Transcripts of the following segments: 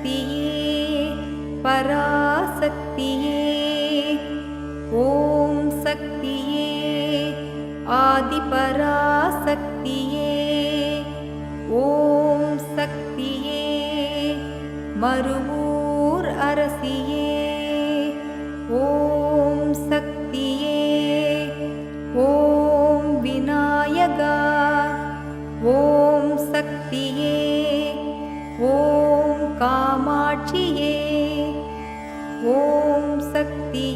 शक्तिये पराशक्तिये ॐ शक्तिये आदिपराशक्तिये ॐ शक्तिये मरुभूर् अरसि ॐ शक्तिये ॐ विनायका ॐ शक्तिये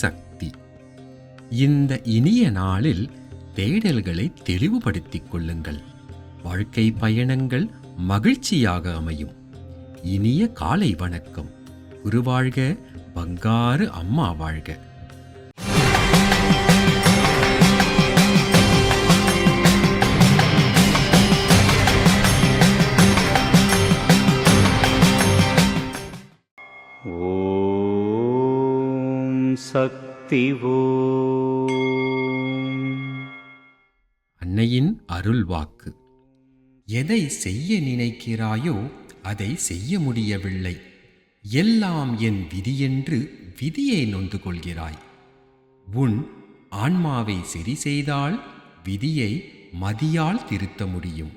சக்தி. இந்த இனிய நாளில் தேடல்களை தெளிவுபடுத்திக் கொள்ளுங்கள். வாழ்க்கை பயணங்கள் மகிழ்ச்சியாக அமையும். இனிய காலை வணக்கம். குருவாழ்க பங்காரு அம்மா வாழ்க. சக்தி அன்னையின் அருள் வாக்கு எதை செய்ய நினைக்கிறாயோ அதை செய்ய முடியவில்லை. எல்லாம் என் விதியென்று விதியை நொந்து கொள்கிறாய். உன் ஆன்மாவை சரி செய்தால் விதியை மதியால் திருத்த முடியும்.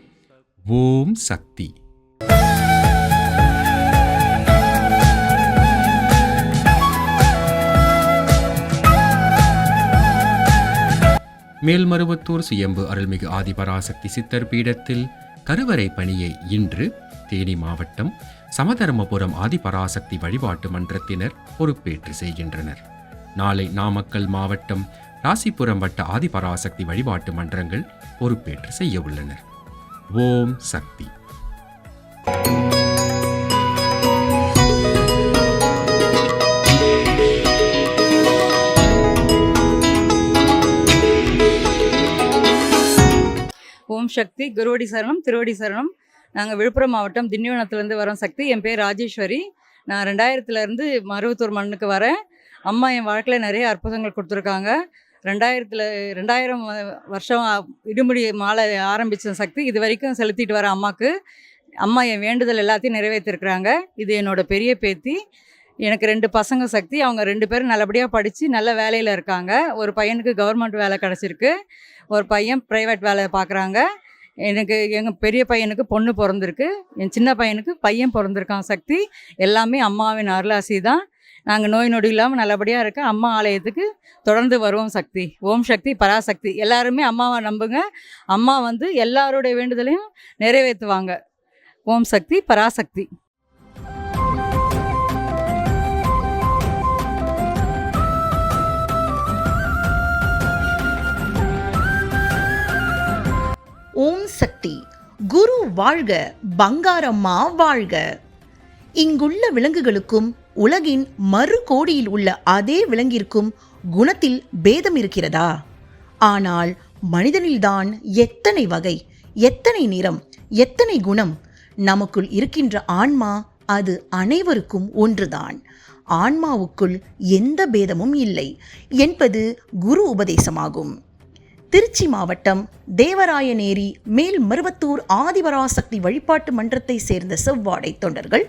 ஓம் சக்தி. மேல்மருவத்தூர் சுயம்பு அருள்மிகு ஆதிபராசக்தி சித்தர் பீடத்தில் கருவறை பணியை இன்று தேனி மாவட்டம் சமதர்மபுரம் ஆதிபராசக்தி வழிபாட்டு மன்றத்தினர் பொறுப்பேற்று செய்கின்றனர். நாளை நாமக்கல் மாவட்டம் ராசிபுரம் வட்ட ஆதிபராசக்தி வழிபாட்டு மன்றங்கள் பொறுப்பேற்று செய்ய உள்ளனர். ஓம் சக்தி. ஓம் சக்தி. குருவடி சரணம் திருவடி சரணம். நாங்கள் விழுப்புரம் மாவட்டம் திண்டிவனத்துலேருந்து வரோம் சக்தி. என் பேர் ராஜேஸ்வரி. நான் ரெண்டாயிரத்துலேருந்து மருவத்தூர் மண்ணுக்கு வரேன். அம்மா என் வாழ்க்கையில் நிறைய அற்புதங்கள் கொடுத்துருக்காங்க. ரெண்டாயிரத்தில் ரெண்டாயிரம் வருஷம் இடுமுடி மாலை ஆரம்பித்த சக்தி இது வரைக்கும் செலுத்திட்டு வர அம்மாவுக்கு அம்மா என் வேண்டுதல் எல்லாத்தையும் நிறைவேற்றிருக்கிறாங்க. இது என்னோட பெரிய பேத்தி. எனக்கு ரெண்டு பசங்க சக்தி அவங்க ரெண்டு பேரும் நல்லபடியாக படித்து நல்ல வேலையில் இருக்காங்க. ஒரு பையனுக்கு கவர்மெண்ட் வேலை கிடச்சிருக்கு. ஒரு பையன் ப்ரைவேட் வேலை பார்க்குறாங்க எனக்கு எங்கள் பெரிய பையனுக்கு பொண்ணு பிறந்திருக்கு. என் சின்ன பையனுக்கு பையன் பிறந்திருக்கான் சக்தி. எல்லாமே அம்மாவின் அருளாசி தான். நாங்கள் நோய் நொடி இல்லாமல் நல்லபடியாக இருக்க அம்மா ஆலயத்துக்கு தொடர்ந்து வருவோம் சக்தி. ஓம் சக்தி பராசக்தி. எல்லாருமே அம்மாவை நம்புங்க. அம்மா வந்து எல்லாருடைய வேண்டுதலையும் நிறைவேற்றுவாங்க. ஓம் சக்தி பராசக்தி. வாழ்க பங்காரம்மா வாழ்க. இங்குள்ள விலங்குகளுக்கும் உலகின் மறு கோடியில் உள்ள அதே விலங்கிற்கும் குணத்தில் பேதம் இருக்கிறதா? ஆனால் மனிதனில்தான் எத்தனை வகை எத்தனை நிறம் எத்தனை குணம் நமக்குள் இருக்கின்ற ஆன்மா அது அனைவருக்கும் ஒன்றுதான். ஆன்மாவுக்குள் எந்த பேதமும் இல்லை என்பது குரு உபதேசமாகும். திருச்சி மாவட்டம் தேவராயநேரி மேல் மருவத்தூர் ஆதிபராசக்தி வழிபாட்டு மன்றத்தை சேர்ந்த செவ்வாடை தொண்டர்கள்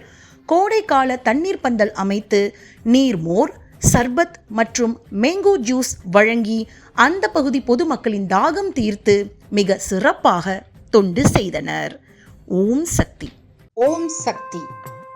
கோடைக்கால தண்ணீர் பந்தல் அமைத்து நீர்மோர் சர்பத் மற்றும் மேங்கோ ஜூஸ் வழங்கி அந்த பகுதி பொதுமக்களின் தாகம் தீர்த்து மிக சிறப்பாக தொண்டு செய்தனர். ஓம் சக்தி. ஓம் சக்தி.